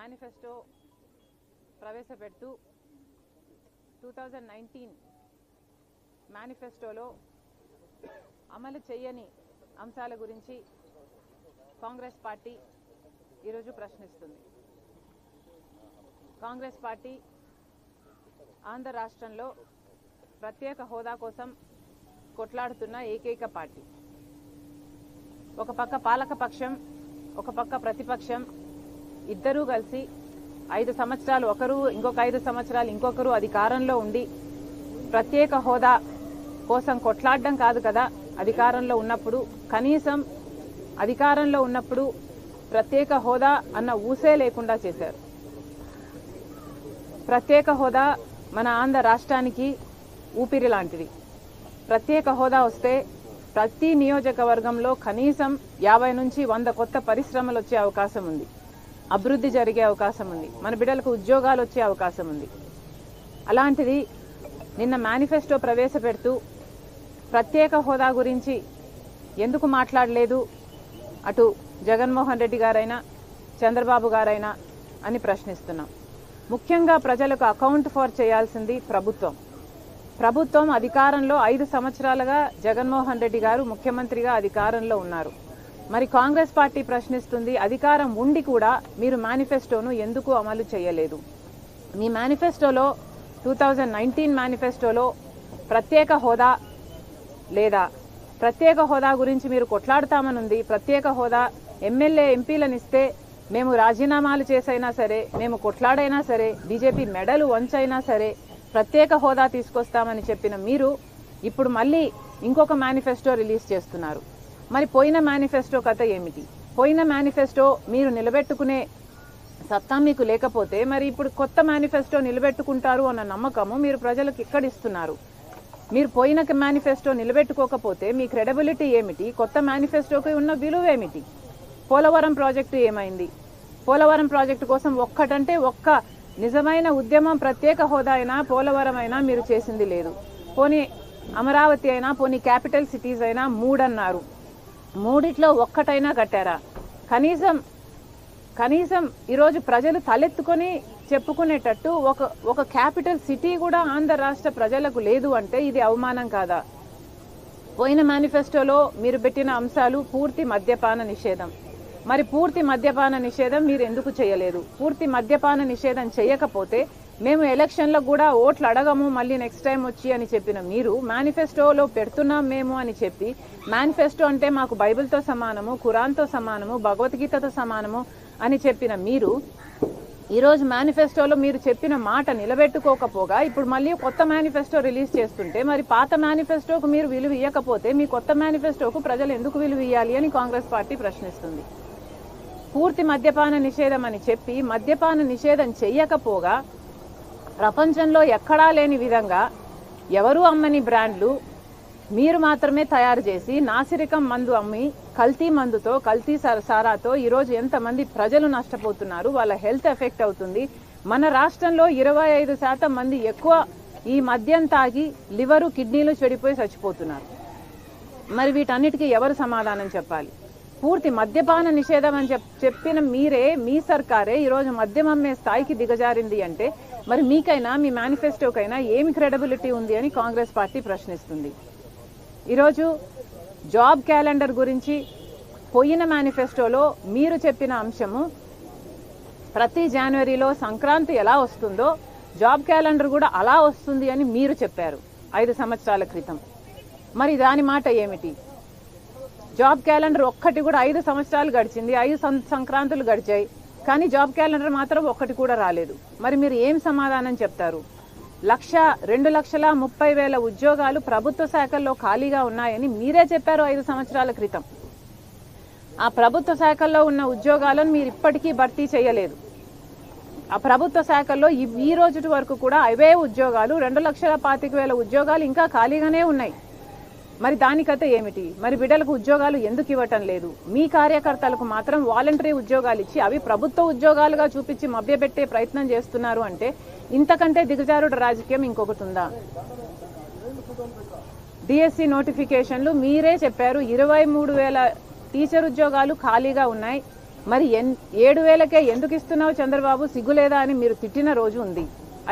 Manifesto ప్రవేశపెడుతూ two thousand nineteen మేనిఫెస్టోలో అమలు చేయని అంశాల గురించి కాంగ్రెస్ పార్టీ ఈరోజు ప్రశ్నిస్తుంది. కాంగ్రెస్ పార్టీ ఆంధ్ర రాష్ట్రంలో ప్రత్యేక హోదా కోసం కొట్లాడుతున్న ఏకైక పార్టీ. ఒక పక్క పాలకపక్షం ఒక పక్క ప్రతిపక్షం ఇద్దరూ కలిసి ఐదు సంవత్సరాలు ఒకరు ఇంకొక ఐదు సంవత్సరాలు ఇంకొకరు అధికారంలో ఉండి ప్రత్యేక హోదా కోసం కొట్లాడడం కాదు కదా అధికారంలో ఉన్నప్పుడు. కనీసం అధికారంలో ఉన్నప్పుడు ప్రత్యేక హోదా అన్న ఊసే లేకుండా చేశారు. ప్రత్యేక హోదా మన ఆంధ్ర రాష్ట్రానికి ఊపిరి లాంటిది. ప్రత్యేక హోదా వస్తే ప్రతి నియోజకవర్గంలో కనీసం యాభై నుంచి వంద కొత్త పరిశ్రమలు వచ్చే అవకాశం ఉంది. అభివృద్ధి జరిగే అవకాశం ఉంది. మన బిడ్డలకు ఉద్యోగాలు వచ్చే అవకాశం ఉంది. అలాంటిది నిన్న మేనిఫెస్టో ప్రవేశపెడుతూ ప్రత్యేక హోదా గురించి ఎందుకు మాట్లాడలేదు? అటు జగన్మోహన్ రెడ్డి గారైనా చంద్రబాబు గారైనా అని ప్రశ్నిస్తున్నాం. ముఖ్యంగా ప్రజలకు అకౌంట్ ఫర్ చేయాల్సింది ప్రభుత్వం. ప్రభుత్వం అధికారంలో ఐదు సంవత్సరాలుగా జగన్మోహన్ రెడ్డి గారు ముఖ్యమంత్రిగా అధికారంలో ఉన్నారు. మరి కాంగ్రెస్ పార్టీ ప్రశ్నిస్తుంది అధికారం ఉండి కూడా మీరు మేనిఫెస్టోను ఎందుకు అమలు చేయలేదు? మీ మేనిఫెస్టోలో టూ థౌజండ్ నైన్టీన్ మేనిఫెస్టోలో ప్రత్యేక హోదా లేదా? ప్రత్యేక హోదా గురించి మీరు కొట్లాడతామనుంది ప్రత్యేక హోదా ఎమ్మెల్యే ఎంపీలనిస్తే మేము రాజీనామాలు చేసైనా సరే మేము కొట్లాడైనా సరే బీజేపీ మెడలు వంచైనా సరే ప్రత్యేక హోదా తీసుకొస్తామని చెప్పిన మీరు ఇప్పుడు మళ్ళీ ఇంకొక మేనిఫెస్టో రిలీజ్ చేస్తున్నారు. మరి పోయిన మేనిఫెస్టో కథ ఏమిటి? పోయిన మేనిఫెస్టో మీరు నిలబెట్టుకునే సత్తా మీకు లేకపోతే మరి ఇప్పుడు కొత్త మేనిఫెస్టో నిలబెట్టుకుంటారు అన్న నమ్మకము మీరు ప్రజలకు ఇక్కడిస్తున్నారు. మీరు పోయిన మేనిఫెస్టో నిలబెట్టుకోకపోతే మీ క్రెడబిలిటీ ఏమిటి? కొత్త మేనిఫెస్టోకి ఉన్న విలువ ఏమిటి? పోలవరం ప్రాజెక్టు ఏమైంది? పోలవరం ప్రాజెక్టు కోసం ఒక్కటంటే ఒక్క నిజమైన ఉద్యమం ప్రత్యేక హోదా అయినా పోలవరం అయినా మీరు చేసింది లేదు. పోనీ అమరావతి అయినా పోనీ క్యాపిటల్ సిటీస్ అయినా మూడన్నారు. మూడిట్లో ఒక్కటైనా కట్టారా? కనీసం కనీసం ఈరోజు ప్రజలు తలెత్తుకొని చెప్పుకునేటట్టు ఒక ఒక క్యాపిటల్ సిటీ కూడా ఆంధ్ర రాష్ట్ర ప్రజలకు లేదు అంటే ఇది అవమానం కాదా? పోయిన మేనిఫెస్టోలో మీరు పెట్టిన అంశాలు పూర్తి మద్యపాన నిషేధం. మరి పూర్తి మద్యపాన నిషేధం మీరు ఎందుకు చేయలేదు? పూర్తి మద్యపాన నిషేధం చేయకపోతే మేము ఎలక్షన్లో కూడా ఓట్లు అడగము మళ్ళీ నెక్స్ట్ టైం వచ్చి అని చెప్పిన. మీరు మేనిఫెస్టోలో పెడుతున్నాం మేము అని చెప్పి మేనిఫెస్టో అంటే మాకు బైబిల్తో సమానము ఖురాన్తో సమానము భగవద్గీతతో సమానము అని చెప్పిన. మీరు ఈరోజు మేనిఫెస్టోలో మీరు చెప్పిన మాట నిలబెట్టుకోకపోగా ఇప్పుడు మళ్ళీ కొత్త మేనిఫెస్టో రిలీజ్ చేస్తుంటే మరి పాత మేనిఫెస్టోకు మీరు విలువ ఇవ్వకపోతే మీ కొత్త మేనిఫెస్టోకు ప్రజలు ఎందుకు విలువ ఇవ్వాలి అని కాంగ్రెస్ పార్టీ ప్రశ్నిస్తుంది. పూర్తి మద్యపాన నిషేధం అని చెప్పి మద్యపాన నిషేధం చెయ్యకపోగా ప్రపంచంలో ఎక్కడా లేని విధంగా ఎవరు అమ్మని బ్రాండ్లు మీరు మాత్రమే తయారు చేసి నాసిరకం మందు అమ్మి కల్తీ మందుతో కల్తీ సర- సారాతో ఈరోజు ఎంతమంది ప్రజలు నష్టపోతున్నారు వాళ్ళ హెల్త్ ఎఫెక్ట్ అవుతుంది. మన రాష్ట్రంలో ఇరవై ఐదు శాతం మంది ఎక్కువ ఈ మద్యం తాగి లివరు కిడ్నీలు చెడిపోయి చచ్చిపోతున్నారు. మరి వీటన్నిటికీ ఎవరు సమాధానం చెప్పాలి? పూర్తి మద్యపాన నిషేధం అని చెప్ చెప్పిన మీరే మీ సర్కారే ఈరోజు మద్యం అమ్మే స్థాయికి దిగజారింది అంటే మరి మీకైనా మీ మేనిఫెస్టోకైనా ఏమి క్రెడబిలిటీ ఉంది అని కాంగ్రెస్ పార్టీ ప్రశ్నిస్తుంది. ఈరోజు జాబ్ క్యాలెండర్ గురించి పోయిన మేనిఫెస్టోలో మీరు చెప్పిన అంశము ప్రతి జనవరిలో సంక్రాంతి ఎలా వస్తుందో జాబ్ క్యాలెండర్ కూడా అలా వస్తుంది అని మీరు చెప్పారు ఐదు సంవత్సరాల క్రితం. మరి దాని మాట ఏమిటి? జాబ్ క్యాలెండర్ ఒక్కటి కూడా ఐదు సంవత్సరాలు గడిచింది ఐదు సంక్రాంతులు గడిచాయి. కానీ జాబ్ క్యాలెండర్ మాత్రం ఒక్కటి కూడా రాలేదు. మరి మీరు ఏం సమాధానం చెప్తారు? లక్ష రెండు లక్షల ముప్పై వేల ఉద్యోగాలు ప్రభుత్వ శాఖల్లో ఖాళీగా ఉన్నాయని మీరే చెప్పారు ఐదు సంవత్సరాల క్రితం. ఆ ప్రభుత్వ శాఖల్లో ఉన్న ఉద్యోగాలను మీరు ఇప్పటికీ భర్తీ చేయలేదు. ఆ ప్రభుత్వ శాఖల్లో ఈ ఈ రోజు వరకు కూడా అవే ఉద్యోగాలు రెండు లక్షల పాతిక వేల ఉద్యోగాలు ఇంకా ఖాళీగానే ఉన్నాయి. మరి దాని కథ ఏమిటి? మరి బిడ్డలకు ఉద్యోగాలు ఎందుకు ఇవ్వటం లేదు? మీ కార్యకర్తలకు మాత్రం వాలంటరీ ఉద్యోగాలు ఇచ్చి అవి ప్రభుత్వ ఉద్యోగాలుగా చూపించి మభ్యపెట్టే ప్రయత్నం చేస్తున్నారు అంటే ఇంతకంటే దిగజారుడు రాజకీయం ఇంకొకటి ఉందా? డిఎస్సి నోటిఫికేషన్లు మీరే చెప్పారు ఇరవై మూడు వేల టీచర్ ఉద్యోగాలు ఖాళీగా ఉన్నాయి. మరి ఎన్ ఏడు వేలకే ఎందుకు ఇస్తున్నావు చంద్రబాబు? సిగ్గులేదా అని మీరు తిట్టిన రోజు ఉంది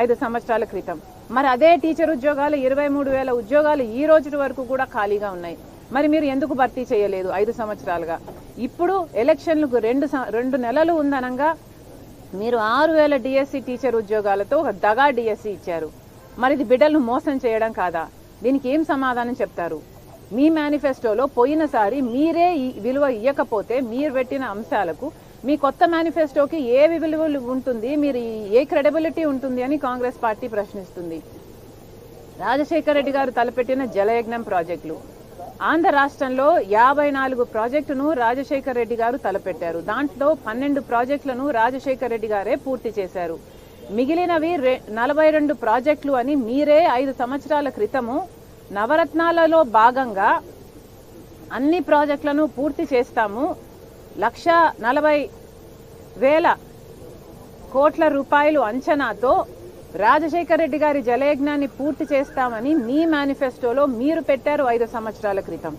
ఐదు సంవత్సరాల క్రితం. మరి అదే టీచర్ ఉద్యోగాలు ఇరవై మూడు వేల ఉద్యోగాలు ఈ రోజు వరకు కూడా ఖాళీగా ఉన్నాయి. మరి మీరు ఎందుకు భర్తీ చేయలేదు ఐదు సంవత్సరాలుగా? ఇప్పుడు ఎలక్షన్లకు రెండు రెండు నెలలు ఉందనంగా మీరు ఆరు వేల డిఎస్సి టీచర్ ఉద్యోగాలతో ఒక దగా డిఎస్సి ఇచ్చారు. మరి ఇది బిడ్డలను మోసం చేయడం కాదా? దీనికి ఏం సమాధానం చెప్తారు? మీ మేనిఫెస్టోలో పోయినసారి మీరే విలువ ఇవ్వకపోతే మీరు పెట్టిన అంశాలకు మీ కొత్త మేనిఫెస్టోకి ఏ విలువ ఉంటుంది? మీరు ఏ క్రెడిబిలిటీ ఉంటుంది అని కాంగ్రెస్ పార్టీ ప్రశ్నిస్తుంది. రాజశేఖర రెడ్డి గారు తలపెట్టిన జలయజ్ఞం ప్రాజెక్టులు. ఆంధ్ర రాష్ట్రంలో యాభై నాలుగు ప్రాజెక్టును రాజశేఖర రెడ్డి గారు తలపెట్టారు. దాంట్లో పన్నెండు ప్రాజెక్టులను రాజశేఖర రెడ్డి గారే పూర్తి చేశారు. మిగిలినవి నలభై రెండు ప్రాజెక్టులు అని మీరే ఐదు సంవత్సరాల క్రితము నవరత్నాలలో భాగంగా అన్ని ప్రాజెక్టులను పూర్తి చేస్తాము. లక్ష నలభై వేల కోట్ల రూపాయలు అంచనాతో రాజశేఖర రెడ్డి గారి జలయజ్ఞాన్ని పూర్తి చేస్తామని మీ మేనిఫెస్టోలో మీరు పెట్టారు ఐదు సంవత్సరాల క్రితం.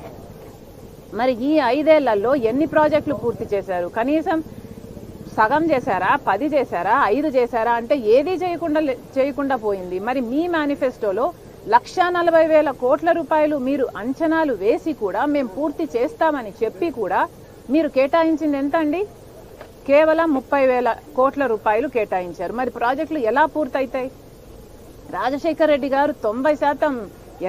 మరి ఈ ఐదేళ్ళలో ఎన్ని ప్రాజెక్టులు పూర్తి చేశారు? కనీసం సగం చేశారా? పది చేశారా? ఐదు చేశారా? అంటే ఏదీ చేయకుండా చేయకుండా పోయింది. మరి మీ మేనిఫెస్టోలో లక్ష నలభై వేల కోట్ల రూపాయలు మీరు అంచనాలు వేసి కూడా మేము పూర్తి చేస్తామని చెప్పి కూడా మీరు కేటాయించింది ఎంత అండి కేవలం ముప్పై వేల కోట్ల రూపాయలు కేటాయించారు. మరి ప్రాజెక్టులు ఎలా పూర్తయితాయి? రాజశేఖర రెడ్డి గారు తొంభై శాతం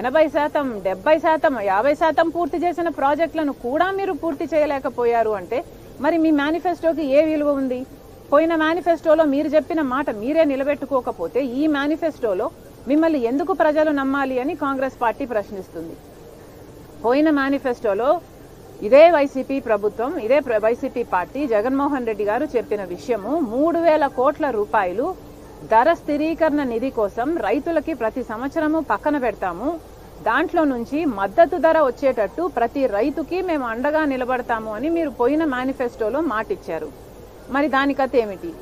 ఎనభై శాతం డెబ్బై శాతం యాభై శాతం పూర్తి చేసిన ప్రాజెక్టులను కూడా మీరు పూర్తి చేయలేకపోయారు అంటే మరి మీ మేనిఫెస్టోకి ఏ విలువ ఉంది? పోయిన మేనిఫెస్టోలో మీరు చెప్పిన మాట మీరే నిలబెట్టుకోకపోతే ఈ మేనిఫెస్టోలో మిమ్మల్ని ఎందుకు ప్రజలు నమ్మాలి అని కాంగ్రెస్ పార్టీ ప్రశ్నిస్తుంది. పోయిన మేనిఫెస్టోలో ఇదే వైసీపీ ప్రభుత్వం ఇదే వైసీపీ పార్టీ జగన్మోహన్ రెడ్డి గారు చెప్పిన విషయము మూడు వేల కోట్ల రూపాయలు ధర స్థిరీకరణ నిధి కోసం రైతులకి ప్రతి సంవత్సరము పక్కన పెడతాము. దాంట్లో నుంచి మద్దతు ధర వచ్చేటట్టు ప్రతి రైతుకి మేము అండగా నిలబడతాము అని మీరు పోయిన మేనిఫెస్టోలో మాటిచ్చారు. మరి దాని కథ ఏమిటి?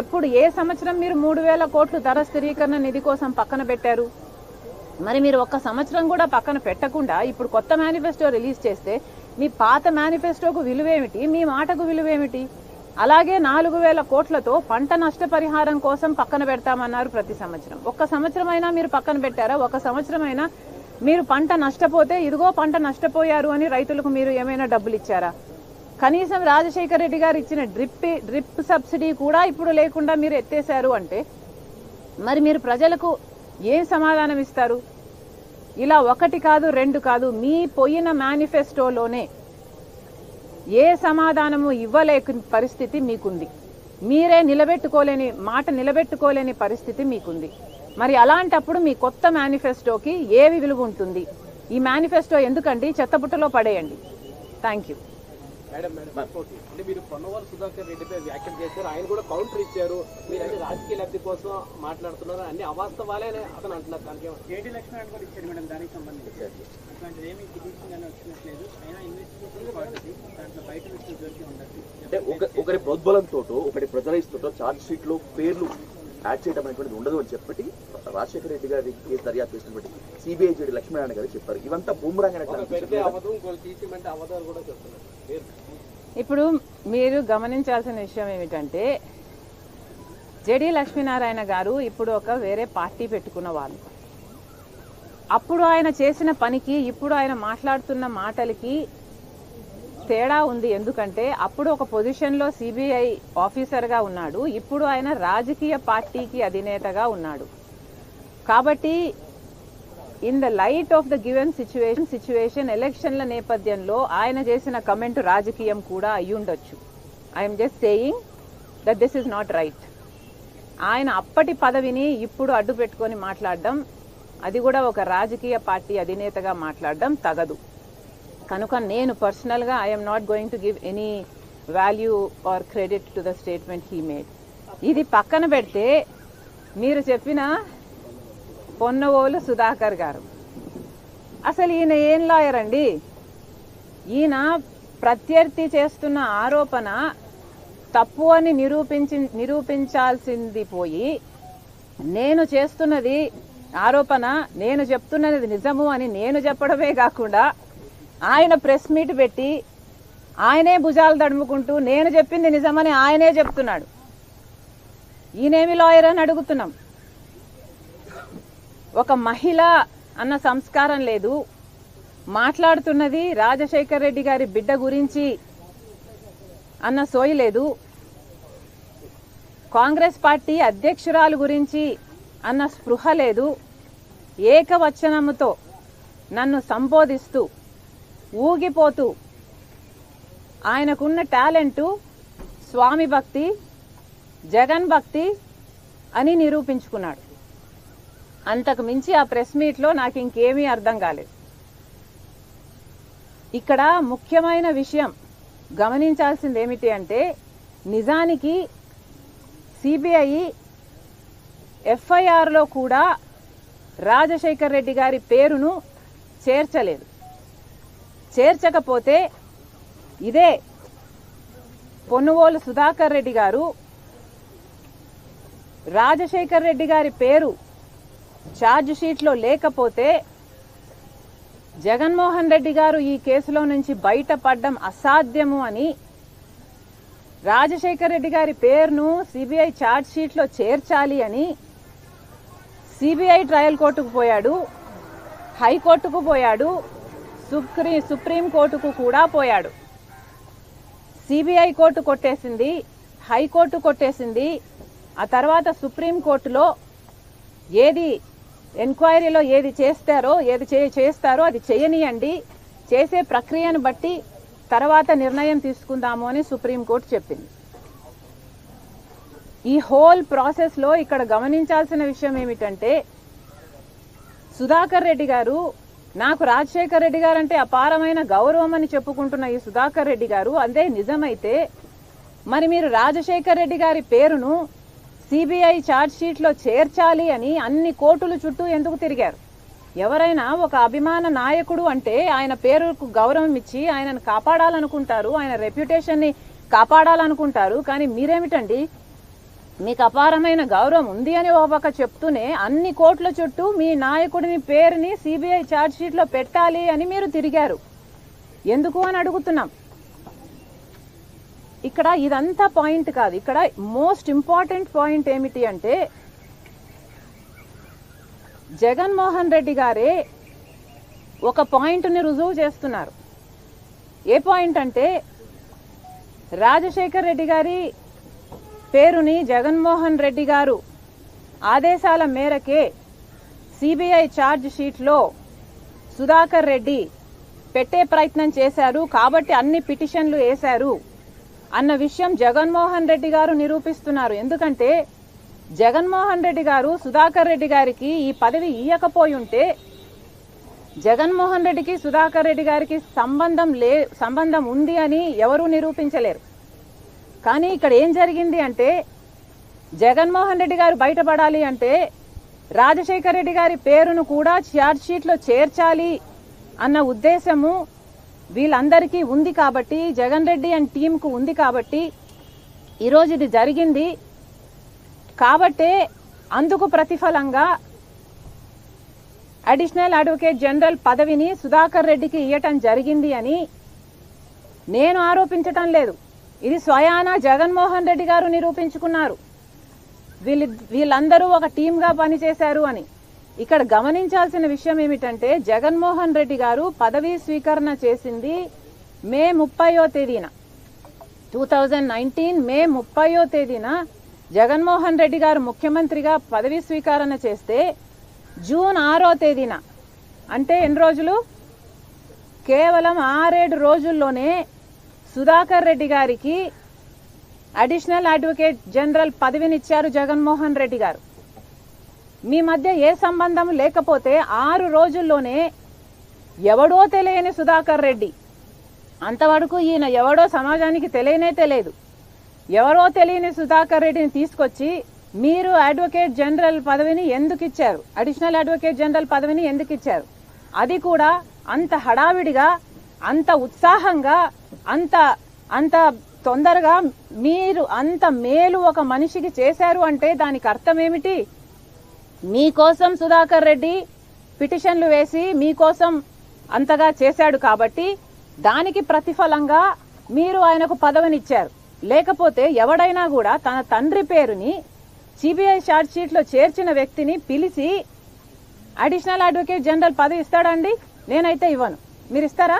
ఎప్పుడు ఏ సంవత్సరం మీరు మూడు వేల కోట్లు ధర స్థిరీకరణ నిధి కోసం పక్కన పెట్టారు? మరి మీరు ఒక్క సంవత్సరం కూడా పక్కన పెట్టకుండా ఇప్పుడు కొత్త మేనిఫెస్టో రిలీజ్ చేస్తే మీ పాత మేనిఫెస్టోకు విలువేమిటి? మీ మాటకు విలువేమిటి? అలాగే నాలుగు వేల కోట్లతో పంట నష్టపరిహారం కోసం పక్కన పెడతామన్నారు ప్రతి సంవత్సరం. ఒక్క సంవత్సరమైనా మీరు పక్కన పెట్టారా? ఒక సంవత్సరమైనా మీరు పంట నష్టపోతే ఇదిగో పంట నష్టపోయారు అని రైతులకు మీరు ఏమైనా డబ్బులు ఇచ్చారా? కనీసం రాజశేఖర రెడ్డి గారు ఇచ్చిన డ్రిప్ డ్రిప్ సబ్సిడీ కూడా ఇప్పుడు లేకుండా మీరు ఎత్తేశారు అంటే మరి మీరు ప్రజలకు ఏం సమాధానం ఇస్తారు? ఇలా ఒకటి కాదు రెండు కాదు మీ పోయిన మేనిఫెస్టోలోనే ఏ సమాధానము ఇవ్వలేక పరిస్థితి మీకుంది. మీరే నిలబెట్టుకోలేని మాట నిలబెట్టుకోలేని పరిస్థితి మీకుంది. మరి అలాంటప్పుడు మీ కొత్త మేనిఫెస్టోకి ఏవి విలువ ఉంటుంది? ఈ మేనిఫెస్టో ఎందుకండి? చెత్తబుట్టలో పడేయండి. Thank you madam madam. అంటే మీరు పొన్నవారు సుధాకర్ రెడ్డిపై వ్యాఖ్యలు చేశారు. ఆయన కూడా కౌంటర్ ఇచ్చారు. మీరు అంటే రాజకీయ లబ్ధి కోసం మాట్లాడుతున్నారు. అన్ని అవాస్తవాలే అతను అంటున్నారు. దానికి ఏమంటారు? జేడీ లక్ష్మణ్ కూడా ఇచ్చారు మేడం దానికి సంబంధించి. అట్లాంటిది ఏమీ వచ్చినట్లేదు. అయినా ఇన్వెస్టిగేషన్ పడుతుంది దాంట్లో బయట వ్యక్తులు దొరికి ఉండదు అంటే ఒక ఒకరి ప్రోద్బలంతో ఒకటి ప్రెజరైజ్తో ఛార్జ్ షీట్లో పేర్లు యాడ్ చేయడం అనేటువంటిది ఉండదు అని చెప్పి రాజశేఖర రెడ్డి గారి కేసు దర్యాప్తు చేసినటువంటి సిబిఐ జేడి లక్ష్మీనారాయణ గారు చెప్పారు. ఇవంతా బూమరాంగ్ అనేటువంటి ఇప్పుడు మీరు గమనించాల్సిన విషయం ఏమిటంటే జడి లక్ష్మీనారాయణ గారు ఇప్పుడు ఒక వేరే పార్టీ పెట్టుకున్న వాళ్ళు. అప్పుడు ఆయన చేసిన పనికి ఇప్పుడు ఆయన మాట్లాడుతున్న మాటలకి తేడా ఉంది. ఎందుకంటే అప్పుడు ఒక పొజిషన్లో సిబిఐ ఆఫీసర్గా ఉన్నాడు. ఇప్పుడు ఆయన రాజకీయ పార్టీకి అధినేతగా ఉన్నాడు. కాబట్టి in the light of the given situation situation ఎలక్షన్ల నేపథ్యంలో ఆయన చేసిన కమెంట్ రాజకీయం కూడా అయి ఉండొచ్చు I'm just saying that this is not right ఆయన అప్పటి పదవిని ఇప్పుడు అడ్డు పెట్టుకొని మాట్లాడడం అది కూడా ఒక రాజకీయ పార్టీ అధినేతగా మాట్లాడడం తగదు కనుక నేను పర్సనల్గా I'm not going to give any value or credit to the statement he made ఇది పక్కన పెడితే మీరు చెప్పిన పొన్నవోలు సుధాకర్ గారు. అసలు ఈయన ఏం లాయర్ అండి? ఈయన ప్రత్యర్థి చేస్తున్న ఆరోపణ తప్పు అని నిరూపించి నిరూపించాల్సింది పోయి నేను చేస్తున్నది ఆరోపణ నేను చెప్తున్నది నిజము అని నేను చెప్పడమే కాకుండా ఆయన ప్రెస్ మీట్ పెట్టి ఆయనే భుజాలు తడుముకుంటూ నేను చెప్పింది నిజమని ఆయనే చెప్తున్నాడు. ఈయనేమి లాయర్ అని అడుగుతున్నాం. ఒక మహిళ అన్న సంస్కారం లేదు. మాట్లాడుతున్నది రాజశేఖర్ రెడ్డి గారి బిడ్డ గురించి అన్న సోయి లేదు. కాంగ్రెస్ పార్టీ అధ్యక్షురాలు గురించి అన్న స్పృహ లేదు. ఏకవచనముతో నన్ను సంబోధిస్తూ ఊగిపోతూ ఆయనకున్న టాలెంటు స్వామి భక్తి జగన్ భక్తి అని నిరూపించుకున్నాడు. అంతకు మించి ఆ ప్రెస్ మీట్లో నాకు ఇంకేమీ అర్థం కాలేదు. ఇక్కడ ముఖ్యమైన విషయం గమనించాల్సింది ఏమిటి అంటే నిజానికి సిబిఐ ఎఫ్ఐఆర్లో కూడా రాజశేఖర్ రెడ్డి గారి పేరును చేర్చలేదు. చేర్చకపోతే ఇదే పొన్నువోలు సుధాకర్ రెడ్డి గారు రాజశేఖర్ రెడ్డి గారి పేరు ఛార్జ్ షీట్లో లేకపోతే జగన్మోహన్ రెడ్డి గారు ఈ కేసులో నుంచి బయటపడడం అసాధ్యము అని రాజశేఖర్ రెడ్డి గారి పేరును సిబిఐ ఛార్జ్ షీట్లో చేర్చాలి అని సిబిఐ ట్రయల్ కోర్టుకు పోయాడు హైకోర్టుకు పోయాడు సుప్రీం సుప్రీం కోర్టుకు కూడా పోయాడు. సిబిఐ కోర్టు కొట్టేసింది హైకోర్టు కొట్టేసింది ఆ తర్వాత సుప్రీం కోర్టులో ఏది ఎంక్వైరీలో ఏది చేస్తారో ఏది చే- చేస్తారో అది చేయనియండి. చేసే ప్రక్రియను బట్టి తర్వాత నిర్ణయం తీసుకుందాము అని సుప్రీంకోర్టు చెప్పింది. ఈ హోల్ ప్రాసెస్లో ఇక్కడ గమనించాల్సిన విషయం ఏమిటంటే సుధాకర్ రెడ్డి గారు నాకు రాజశేఖర్ రెడ్డి గారు అంటే అపారమైన గౌరవం అని చెప్పుకుంటున్న ఈ సుధాకర్ రెడ్డి గారు అదే నిజమైతే మరి మీరు రాజశేఖర్ రెడ్డి గారి పేరును సిబిఐ ఛార్జ్షీట్లో చేర్చాలి అని అన్ని కోర్టుల చుట్టూ ఎందుకు తిరిగారు? ఎవరైనా ఒక అభిమాన నాయకుడు అంటే ఆయన పేరుకు గౌరవం ఇచ్చి ఆయనను కాపాడాలనుకుంటారు ఆయన రెప్యుటేషన్ని కాపాడాలనుకుంటారు. కానీ మీరేమిటండి? మీకు అపారమైన గౌరవం ఉంది అని ఓ పక్క చెప్తూనే అన్ని కోట్ల చుట్టూ మీ నాయకుడిని పేరుని సిబిఐ ఛార్జ్షీట్లో పెట్టాలి అని మీరు తిరిగారు. ఎందుకు అని అడుగుతున్నాం. ఇక్కడ ఇదంతా పాయింట్ కాదు. ఇక్కడ మోస్ట్ ఇంపార్టెంట్ పాయింట్ ఏమిటి అంటే జగన్మోహన్ రెడ్డి గారే ఒక పాయింట్ని రుజువు చేస్తున్నారు. ఏ పాయింట్ అంటే రాజశేఖర్ రెడ్డి గారి పేరుని జగన్మోహన్ రెడ్డి గారు ఆదేశాల మేరకే సిబిఐ ఛార్జ్ షీట్లో సుధాకర్ రెడ్డి పెట్టే ప్రయత్నం చేశారు. కాబట్టి అన్ని పిటిషన్లు వేశారు. అన్న విషయం జగన్మోహన్ రెడ్డి గారు నిరూపిస్తున్నారు. ఎందుకంటే జగన్మోహన్ రెడ్డి గారు సుధాకర్ రెడ్డి గారికి ఈ పదవి ఇయ్యకపోయి ఉంటే జగన్మోహన్ రెడ్డికి సుధాకర్ రెడ్డి గారికి సంబంధం లే సంబంధం ఉంది అని ఎవరూ నిరూపించలేరు. కానీ ఇక్కడ ఏం జరిగింది అంటే జగన్మోహన్ రెడ్డి గారు బయటపడాలి అంటే రాజశేఖర్ రెడ్డి గారి పేరును కూడా ఛార్జ్షీట్లో చేర్చాలి అన్న ఉద్దేశము వీళ్ళందరికీ ఉంది కాబట్టి జగన్ రెడ్డి అండ్ టీంకు ఉంది కాబట్టి ఈరోజు ఇది జరిగింది. కాబట్టే అందుకు ప్రతిఫలంగా అడిషనల్ అడ్వకేట్ జనరల్ పదవిని సుధాకర్ రెడ్డికి ఇవ్వటం జరిగింది అని నేను ఆరోపించటం లేదు. ఇది స్వయాన జగన్మోహన్ రెడ్డి గారు నిరూపించుకున్నారు. వీళ్ళు వీళ్ళందరూ ఒక టీంగా పనిచేశారు అని. ఇక్కడ గమనించాల్సిన విషయం ఏమిటంటే జగన్మోహన్ రెడ్డి గారు పదవీ స్వీకరణ చేసింది మే ముప్పయో తేదీన. టూ థౌజండ్ నైన్టీన్ మే ముప్పయో తేదీన జగన్మోహన్ రెడ్డి గారు ముఖ్యమంత్రిగా పదవీ స్వీకరణ చేస్తే జూన్ ఆరో తేదీన. అంటే ఎన్ని రోజులు? కేవలం ఆరేడు రోజుల్లోనే సుధాకర్ రెడ్డి గారికి అడిషనల్ అడ్వకేట్ జనరల్ పదవినిచ్చారు జగన్మోహన్ రెడ్డి గారు. మీ మధ్య ఏ సంబంధం లేకపోతే ఆరు రోజుల్లోనే ఎవడో తెలియని సుధాకర్ రెడ్డి. అంతవరకు ఈయన ఎవడో సమాజానికి తెలియనే తెలియదు. ఎవరో తెలియని సుధాకర్ రెడ్డిని తీసుకొచ్చి మీరు అడ్వకేట్ జనరల్ పదవిని ఎందుకు ఇచ్చారు? అడిషనల్ అడ్వకేట్ జనరల్ పదవిని ఎందుకు ఇచ్చారు? అది కూడా అంత హడావిడిగా అంత ఉత్సాహంగా అంత అంత తొందరగా మీరు అంత మేలు ఒక మనిషికి చేశారు అంటే దానికి అర్థం ఏమిటి? మీకోసం సుధాకర్ రెడ్డి పిటిషన్లు వేసి మీకోసం అంతగా చేశాడు కాబట్టి దానికి ప్రతిఫలంగా మీరు ఆయనకు పదవినిచ్చారు. లేకపోతే ఎవడైనా కూడా తన తండ్రి పేరుని సిబిఐ షార్ట్షీట్లో చేర్చిన వ్యక్తిని పిలిచి అడిషనల్ అడ్వకేట్ జనరల్ పదవి ఇస్తాడండి? నేనైతే ఇవ్వను. మీరు ఇస్తారా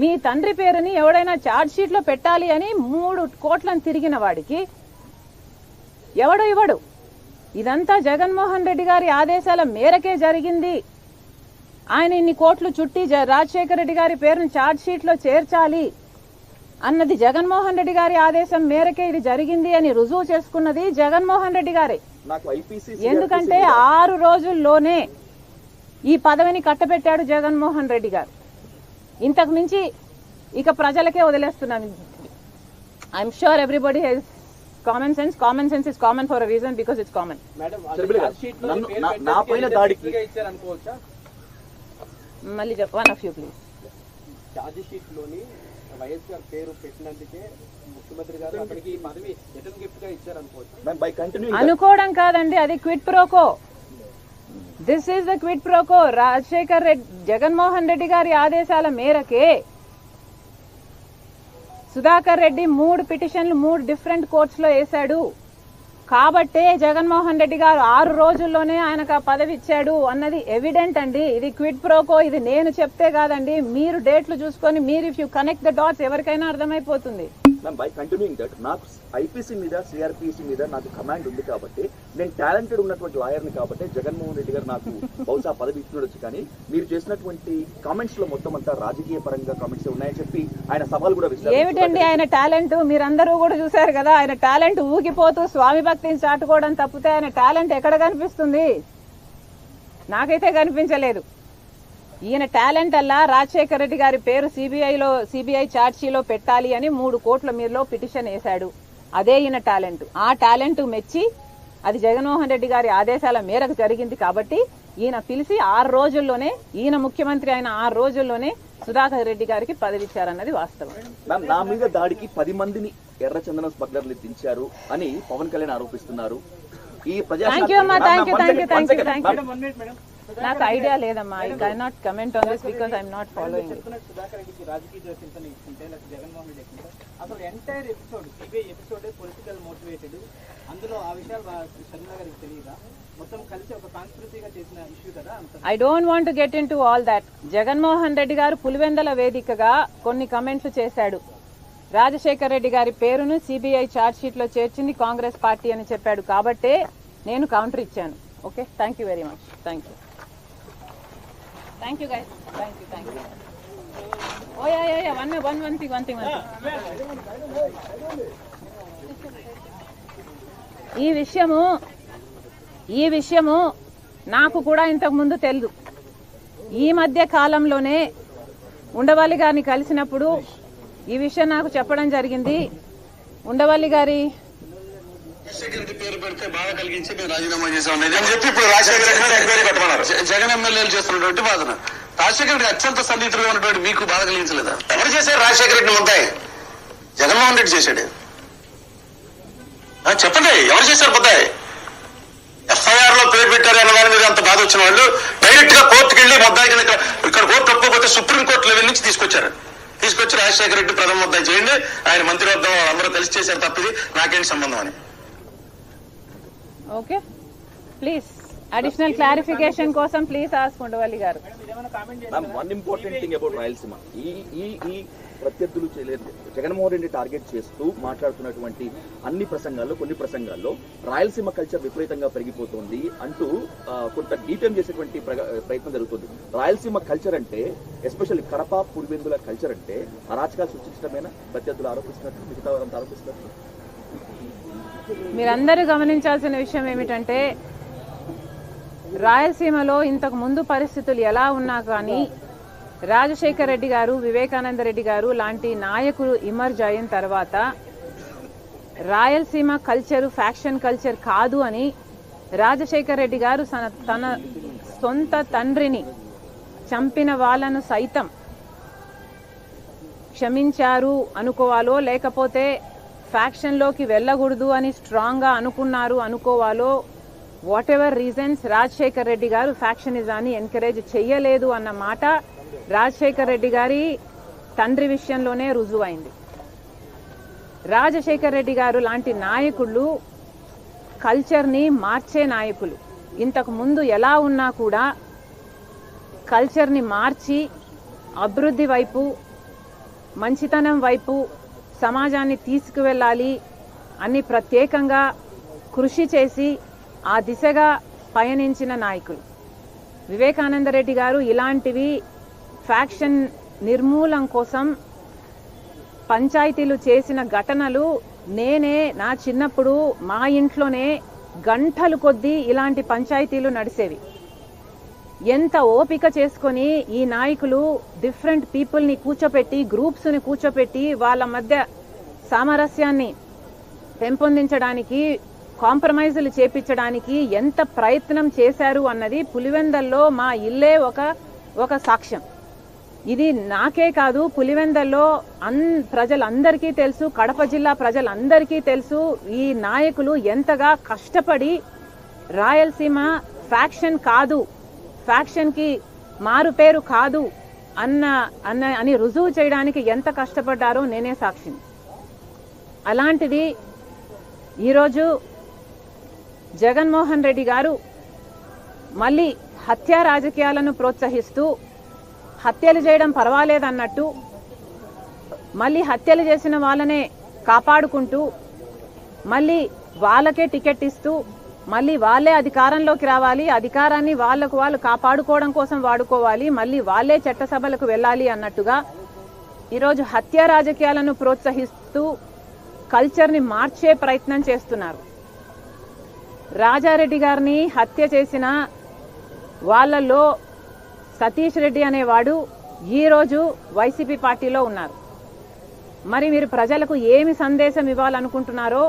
మీ తండ్రి పేరుని ఎవడైనా ఛార్జ్ షీట్లో పెట్టాలి అని మూడు కోట్లను తిరిగిన వాడికి ఎవడు ఇవ్వడు? ఇదంతా జగన్మోహన్ రెడ్డి గారి ఆదేశాల మేరకే జరిగింది. ఆయన ఇన్ని కోట్లు చుట్టి రాజశేఖర రెడ్డి గారి పేరును ఛార్జ్ షీట్లో చేర్చాలి అన్నది జగన్మోహన్ రెడ్డి గారి ఆదేశం మేరకే ఇది జరిగింది అని రుజువు చేసుకున్నది జగన్మోహన్ రెడ్డి గారే. ఎందుకంటే ఆరు రోజుల్లోనే ఈ పదవిని కట్టబెట్టాడు జగన్మోహన్ రెడ్డి గారు. ఇంతకు మించి ఇక ప్రజలకే వదిలేస్తున్నాం I'm sure everybody has common sense common sense is common for a reason because it's common నా- పైన దాడికి- మళ్ళీ చెప్ one of you please charge షీట్లోని వైఎస్ గారి పేరు పెట్టినందుకే ముఖ్యమంత్రి గారు అతనికి ఈ పదవి రిటర్న్ గిఫ్ట్గా ఇచ్చారనుకోవచ్చు బై కంటిన్యూ అనుకోవడం కాదండి అది quid pro quo this is the quid pro quo Rajasekhar Reddy Jaganmohan Reddy గారి ఆదేశాల మేరకే సుధాకర్ రెడ్డి మూడు పిటిషన్లు మూడు డిఫరెంట్ కోర్ట్స్లో వేశాడు. కాబట్టే జగన్మోహన్ రెడ్డి గారు ఆరు రోజుల్లోనే ఆయనకు ఆ పదవి ఇచ్చాడు అన్నది ఎవిడెంట్ అండి. ఇది క్విడ్ ప్రోకో ఇది నేను చెప్తే కాదండి. మీరు డేట్లు చూసుకొని మీరు if you connect the dots ఎవరికైనా అర్థమైపోతుంది. బై కంటిన్యూయింగ్ దట్ నాకు ఐపీసీ మీద సిఆర్పిసి మీద నాకు కమాండ్ ఉంది కాబట్టి నేను టాలెంటెడ్ ఉన్నటువంటి లాయర్ని కాబట్టి జగన్మోహన్ రెడ్డి గారు నాకు బహుశా పదవి ఇచ్చుండొచ్చు. కానీ మీరు చేసినటువంటి కామెంట్స్లో మొత్తం అంతా రాజకీయ పరంగా కామెంట్స్ ఉన్నాయని చెప్పి ఆయన సవాల్ కూడా విసిరారు. ఏమిటండి ఆయన టాలెంట్ మీరందరూ కూడా చూశారు కదా ఆయన టాలెంట్ ఊగిపోతూ స్వామి భక్తిని చాటుకోవడం తప్పితే ఆయన టాలెంట్ ఎక్కడ కనిపిస్తుంది? నాకైతే కనిపించలేదు. ఈయన టాలెంట్ అల్లా రాజశేఖర రెడ్డి గారి పేరు సిబిఐలో సిబిఐ చార్జీలో పెట్టాలి అని మూడు కోట్ల మీరులో పిటిషన్ వేశాడు. అదే ఈయన టాలెంట్. ఆ టాలెంట్ మెచ్చి అది జగన్మోహన్ రెడ్డి గారి ఆదేశాల మేరకు జరిగింది కాబట్టి ఈయన పిలిచి ఆరు రోజుల్లోనే ఈయన ముఖ్యమంత్రి అయిన ఆరు రోజుల్లోనే సుధాకర్ రెడ్డి గారికి పదవి ఇచ్చారన్నది వాస్తవం నా మీద దాడికి పది మందిని ఎర్రచందనం స్మగ్లర్లు దించారు అని పవన్ కళ్యాణ్ ఆరోపిస్తున్నారు. ఈ ప్రజా నాకు ఐడియా లేదమ్మా. I can not comment on this because I'm not following రాజకీయ జోక్యంతో ఇస్తుంటే జగన్మోహన్ రెడ్డి అసలు ఎంటైర్ ఎపిసోడ్ పొలిటికల్ మోటివేటెడ్ అందులో ఆ విషయాలు గారికి తెలియదా? మొత్తం కలిసి ఒక కాన్స్పిరసీగా చేసిన ఇష్యూ కదా అంత? I don't want get into all that Jaganmohan Reddy garu Pulivendula వేదికగా కొన్ని కమెంట్లు చేశాడు. రాజశేఖర్ రెడ్డి గారి పేరును సిబిఐ ఛార్జ్ షీట్లో చేర్చింది కాంగ్రెస్ పార్టీ అని చెప్పాడు కాబట్టే నేను కౌంటర్ ఇచ్చాను. Okay thank you very much thank you thank you guys thank you thank you oh yeah yeah one one one thing one thing one ఈ విషయము ఈ విషయము నాకు కూడా ఇంతకుముందు తెలుదు. ఈ మధ్య కాలంలోనే ఉండవల్లి గారిని కలిసినప్పుడు ఈ విషయం నాకు చెప్పడం జరిగింది. ఉండవల్లి గారి రెడ్డి పేరు పెడితే బాధ కలిగించి మేము రాజీనామా చేసాం అని చెప్పి ఇప్పుడు రాజశేఖర రెడ్డి జగన్ ఎమ్మెల్యేలు చేస్తున్నటువంటి వాదన రాజశేఖర రెడ్డి అత్యంత సన్నిహితులుగా ఉన్నటువంటి మీకు బాధ కలిగించలేదా? ఎవరు చేశారు రాజశేఖర రెడ్డి ముద్దాయి జగన్మోహన్ రెడ్డి చేశాడు. చెప్పండి ఎవరు చేశారు ముద్దాయి ఎఫ్ఐఆర్లో పేరు పెట్టారు అన్న దాని మీద అంత బాధ వచ్చిన వాళ్ళు డైరెక్ట్గా కోర్టుకి వెళ్ళి ముద్దాయి కింద ఇక్కడ కోర్టు ఒప్పుకోకపోతే సుప్రీం కోర్టు లెవెల్ నుంచి తీసుకొచ్చారు. తీసుకొచ్చి రాజశేఖర రెడ్డి ప్రథమ ముద్దాయి చేయండి. ఆయన మంత్రివర్గం అందరూ కలిసి చేశారు తప్పిది. నాకేంటి సంబంధం అని. ఓకే? ప్లీజ్ అడిషనల్ క్లారిఫికేషన్ కోసం please ask Undavalli garu. One important thing about Rayalaseema ఈ ఈ ఈ ప్రత్యర్థులు చేయలేదు. జగన్మోహన్ రెడ్డి టార్గెట్ చేస్తూ మాట్లాడుతున్నటువంటి అన్ని ప్రసంగాల్లో కొన్ని ప్రసంగాల్లో రాయలసీమ కల్చర్ విపరీతంగా పెరిగిపోతుంది అంటూ కొంత డీటెయిల్ చేసేటువంటి ప్రయత్నం జరుగుతుంది. రాయలసీమ కల్చర్ అంటే ఎస్పెషల్లీ కడప పులివెందుల కల్చర్ అంటే అరాచకాలు సృష్టించడమేనా? ప్రత్యర్థులు ఆరోపిస్తున్నట్టు మిగతా వారంతా ఆరోపిస్తున్నట్టు? మీరందరూ గమనించాల్సిన విషయం ఏమిటంటే రాయలసీమలో ఇంతకు ముందు పరిస్థితులు ఎలా ఉన్నా కానీ రాజశేఖర రెడ్డి గారు వివేకానంద రెడ్డి గారు లాంటి నాయకులు ఇమర్జ్ అయిన తర్వాత రాయలసీమ కల్చర్ ఫ్యాక్షన్ కల్చర్ కాదు అని రాజశేఖర రెడ్డి గారు తన తన సొంత తండ్రిని చంపిన వాళ్ళను సైతం క్షమించారు అనుకోవాలో లేకపోతే ఫ్యాక్షన్లోకి వెళ్ళకూడదు అని స్ట్రాంగ్గా అనుకున్నారు అనుకోవాలో whatever reasons Rajasekhar Reddy garu ఫ్యాక్షనిజాన్ని ఎంకరేజ్ చెయ్యలేదు అన్న మాట రాజశేఖర్ రెడ్డి గారి తండ్రి విషయంలోనే రుజువైంది. రాజశేఖర్ రెడ్డి గారు లాంటి నాయకులు కల్చర్ని మార్చే నాయకులు. ఇంతకు ముందు ఎలా ఉన్నా కూడా కల్చర్ని మార్చి అభివృద్ధి వైపు మంచితనం వైపు సమాజాన్ని తీసుకువెళ్ళాలి అని ప్రత్యేకంగా కృషి చేసి ఆ దిశగా పయనించిన నాయకులు. వివేకానంద రెడ్డి గారు ఇలాంటివి ఫ్యాక్షన్ నిర్మూలం కోసం పంచాయతీలు చేసిన ఘటనలు నేనే నా చిన్నప్పుడు మా ఇంట్లోనే గంటలు కొద్దీ ఇలాంటి పంచాయతీలు నడిసేవి. ఎంత ఓపిక చేసుకొని ఈ నాయకులు డిఫరెంట్ పీపుల్ని కూర్చోపెట్టి గ్రూప్స్ని కూర్చోపెట్టి వాళ్ళ మధ్య సామరస్యాన్ని పెంపొందించడానికి కాంప్రమైజులు చేపించడానికి ఎంత ప్రయత్నం చేశారు అన్నది పులివెందల్లో మా ఇల్లే ఒక ఒక సాక్ష్యం. ఇది నాకే కాదు పులివెందల్లో అన్ ప్రజలందరికీ తెలుసు కడప జిల్లా ప్రజలందరికీ తెలుసు ఈ నాయకులు ఎంతగా కష్టపడి రాయలసీమ ఫ్యాక్షన్ కాదు ఫ్యాక్షన్కి మారు పేరు కాదు అన్న అన్న అని రుజువు చేయడానికి ఎంత కష్టపడ్డారో నేనే సాక్షిని. అలాంటిది ఈరోజు జగన్మోహన్ రెడ్డి గారు మళ్ళీ హత్యా రాజకీయాలను ప్రోత్సహిస్తూ హత్యలు చేయడం పర్వాలేదన్నట్టు మళ్ళీ హత్యలు చేసిన వాళ్ళనే కాపాడుకుంటూ మళ్ళీ వాళ్ళకే టికెట్ ఇస్తూ మళ్ళీ వాళ్ళే అధికారంలోకి రావాలి అధికారాన్ని వాళ్ళకు వాళ్ళు కాపాడుకోవడం కోసం వాడుకోవాలి మళ్ళీ వాళ్ళే చట్టసభలకు వెళ్ళాలి అన్నట్టుగా ఈరోజు హత్య రాజకీయాలను ప్రోత్సహిస్తూ కల్చర్ని మార్చే ప్రయత్నం చేస్తున్నారు. రాజారెడ్డి గారిని హత్య చేసిన వాళ్ళలో సతీష్ రెడ్డి అనేవాడు ఈరోజు వైసీపీ పార్టీలో ఉన్నారు. మరి మీరు ప్రజలకు ఏమి సందేశం ఇవ్వాలనుకుంటున్నారో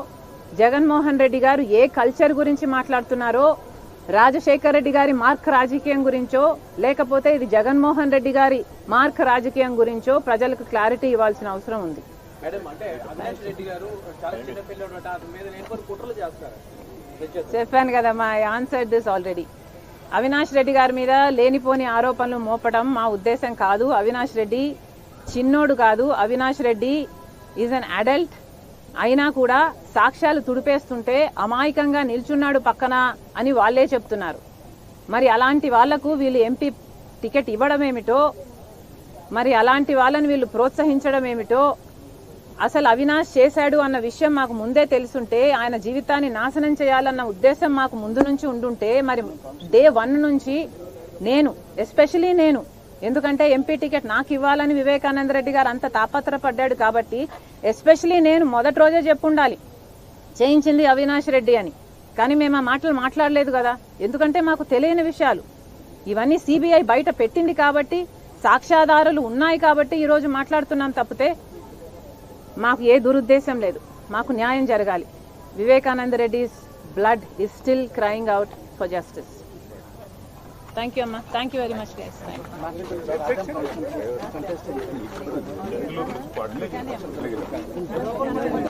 జగన్మోహన్ రెడ్డి గారు ఏ కల్చర్ గురించి మాట్లాడుతున్నారో రాజశేఖర్ రెడ్డి గారి మార్క్ రాజకీయం గురించో లేకపోతే ఇది జగన్మోహన్ రెడ్డి గారి మార్క్ రాజకీయం గురించో ప్రజలకు క్లారిటీ ఇవ్వాల్సిన అవసరం ఉంది. చెప్పాను కదా మా answer this already. Avinash Reddy గారి మీద లేనిపోని ఆరోపణలు మోపడం మా ఉద్దేశం కాదు. అవినాష్ రెడ్డి చిన్నోడు కాదు. Avinash Reddy is an adult అయినా కూడా సాక్ష్యాలు తుడిపేస్తుంటే అమాయకంగా నిల్చున్నాడు పక్కన అని వాళ్ళే చెప్తున్నారు. మరి అలాంటి వాళ్ళకు వీళ్ళు ఎంపీ టికెట్ ఇవ్వడం ఏమిటో మరి అలాంటి వాళ్ళని వీళ్ళు ప్రోత్సహించడం ఏమిటో అసలు అవినాష్ చేశాడు అన్న విషయం మాకు ముందే తెలుసుంటే ఆయన జీవితాన్ని నాశనం చేయాలన్న ఉద్దేశం మాకు ముందు నుంచి ఉండుంటే మరి డే వన్ నుంచి నేను ఎస్పెషలీ నేను ఎందుకంటే ఎంపీ టికెట్ నాకు ఇవ్వాలని వివేకానంద రెడ్డి గారు అంత తాపత్రపడ్డాడు కాబట్టి ఎస్పెషలీ నేను మొదటి రోజే చెప్పుండాలి. చేయించింది అవినాష్ రెడ్డి అని. కానీ మేము ఆ మాటలు మాట్లాడలేదు కదా. ఎందుకంటే మాకు తెలియని విషయాలు. ఇవన్నీ సిబిఐ బయట పెట్టింది కాబట్టి సాక్ష్యాధారాలు ఉన్నాయి కాబట్టి ఈరోజు మాట్లాడుతున్నాం తప్పితే మాకు ఏ దురుద్దేశం లేదు. మాకు న్యాయం జరగాలి. Vivekananda Reddy's blood is still crying out for justice Thank you, Amma. Thank you very much, guys. Thank you.